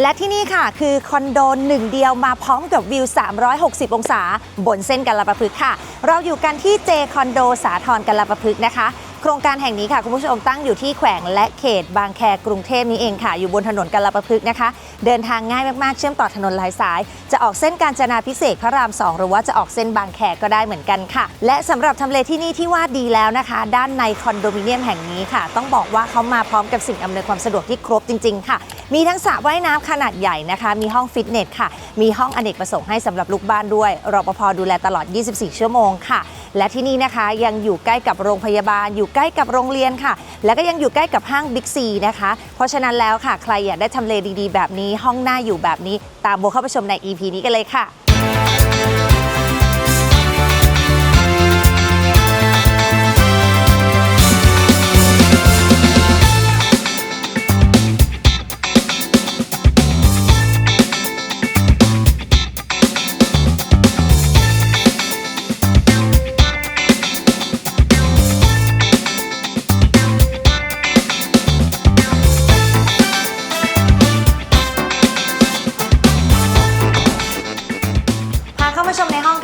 และที่นี่ค่ะ คือคอนโดหนึ่งเดียวมาพร้อมกับวิว 360 องศา บนเส้นกัลปะพฤกษ์ค่ะ เราอยู่กันที่เจคอนโดสาทรกัลปะพฤกษ์นะคะ โครงการแห่งนี้ค่ะ คุณผู้ชมตั้งอยู่ที่แขวงและเขตบางแคกรุงเทพนี้เองค่ะ อยู่บนถนนกัลประพฤกษ์นะคะ เดินทางง่ายมากๆ เชื่อมต่อถนนหลายสาย จะออกเส้นการจนาพิเศษพระราม 2 หรือว่าจะออกเส้นบางแคก็ได้เหมือนกันค่ะ และสำหรับทำเลที่นี่ที่ว่าดีแล้วนะคะ ด้านในคอนโดมิเนียมแห่งนี้ค่ะ ต้องบอกว่าเขามาพร้อมกับสิ่งอำนวยความสะดวกที่ครบจริง ๆ ค่ะ มีทั้งสระว่ายน้ำขนาดใหญ่นะคะ มีห้องฟิตเนสค่ะ มีห้องอเนกประสงค์ให้สำหรับลูกบ้านด้วยรปภดูแลตลอด 24 ชั่วโมงค่ะ และที่นี่นะคะยังอยู่ใกล้กับโรงพยาบาลอยู่ใกล้กับโรงเรียนค่ะ และก็ยังอยู่ใกล้กับห้างบิ๊กซีนะคะ เพราะฉะนั้นแล้วค่ะ ใครอยากได้ทำเลดีๆ แบบนี้ห้องหน้าอยู่แบบนี้ ตามโบเข้าไปชมใน EP นี้กันเลยค่ะ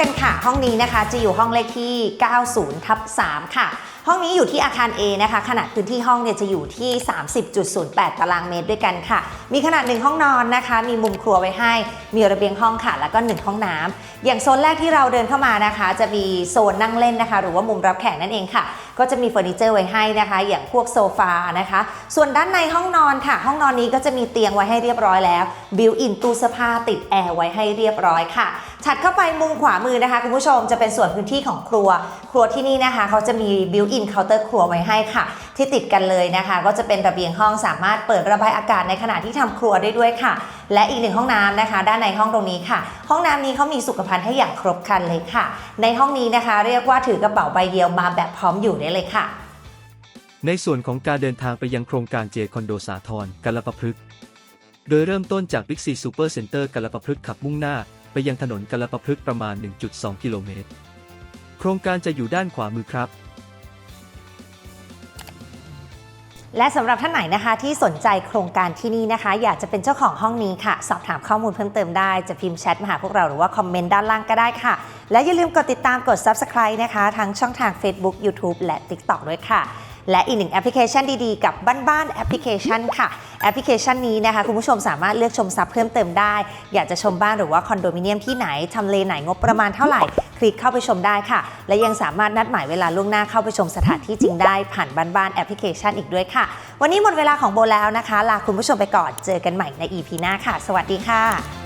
กันค่ะ ห้องนี้นะคะจะอยู่ห้องเลขที่ 90ทับ3ค่ะ ห้องนี้อยู่ที่อาคาร A นะคะ ขนาดพื้นที่ห้องเนี่ยจะอยู่ที่ 30.08 ตารางเมตรด้วยกันค่ะ มีขนาด 1 ห้องนอนนะคะ มีมุมครัวไว้ให้ มีระเบียงห้องค่ะ แล้วก็ 1 ห้องน้ำอย่างโซนแรกที่เราเดินเข้ามานะคะ จะมีโซนนั่งเล่นนะคะ หรือว่ามุมรับแขกนั่นเองค่ะ ก็จะมีเฟอร์นิเจอร์ไว้ให้นะคะ อย่างพวกโซฟานะคะ ส่วนด้านในห้องนอนค่ะ ห้องนอนนี้ก็จะมีเตียงไว้ให้เรียบร้อยแล้วบิวอินตู้เสื้อผ้าติดแอร์ไว้ให้เรียบร้อยค่ะถัดเข้าไปมุมขวามือนะคะคุณผู้ชมจะเป็นส่วนพื้นที่ของครัว ครัวที่นี่นะคะเขาจะมีบิวอินเคาน์เตอร์ครัวไว้ให้ค่ะ ที่ติดกันเลยนะคะ ก็จะเป็นระเบียงห้องสามารถเปิดระบายอากาศในขณะที่ทำครัวได้ด้วยค่ะ และอีกหนึ่งห้องน้ำนะคะ ด้านในห้องตรงนี้ค่ะ ห้องน้ำนี้เขามีสุขภัณฑ์ให้อย่างครบครันเลยค่ะ ในห้องนี้นะคะ เรียกว่าถือกระเป๋าใบเดียวมาแบบพร้อมอยู่ได้เลยค่ะ ในส่วนของการเดินทางไปยังโครงการเจคอนโดสาทรกัลปะพฤกษ์โดยเริ่มต้นจาก Big C Super Center กัลปะพฤกษ์ขับมุ่งหน้าไปยังถนนกัลปะพฤกษ์ประมาณ 1.2 กิโลเมตร โครงการจะอยู่ด้านขวามือครับ และสำหรับท่านไหนนะคะที่สนใจโครงการที่นี่นะคะ อยากจะเป็นเจ้าของห้องนี้ค่ะ สอบถามข้อมูลเพิ่มเติมได้ จะพิมพ์แชทมาหาพวกเราหรือว่าคอมเมนต์ด้านล่างก็ได้ค่ะ และอย่าลืมกดติดตามกด Subscribe นะคะ ทั้งช่องทาง Facebook YouTube และ TikTok ด้วยค่ะ และอีกหนึ่งแอปพลิเคชันดีๆ กับบ้านๆแอปพลิเคชันค่ะ แอปพลิเคชันนี้นะคะ คุณผู้ชมสามารถเลือกชมซับเพิ่มเติมได้ อยากจะชมบ้านหรือว่าคอนโดมิเนียมที่ไหนทำเลไหนงบประมาณเท่าไหร่ คลิกเข้าไปชมได้ค่ะ และยังสามารถนัดหมายเวลาล่วงหน้าเข้าไปชมสถานที่จริงได้ผ่านบ้านๆแอปพลิเคชันอีกด้วยค่ะ วันนี้หมดเวลาของโบแล้วนะคะลาคุณผู้ชมไปก่อนเจอกันใหม่ใน EP หน้าค่ะ สวัสดีค่ะ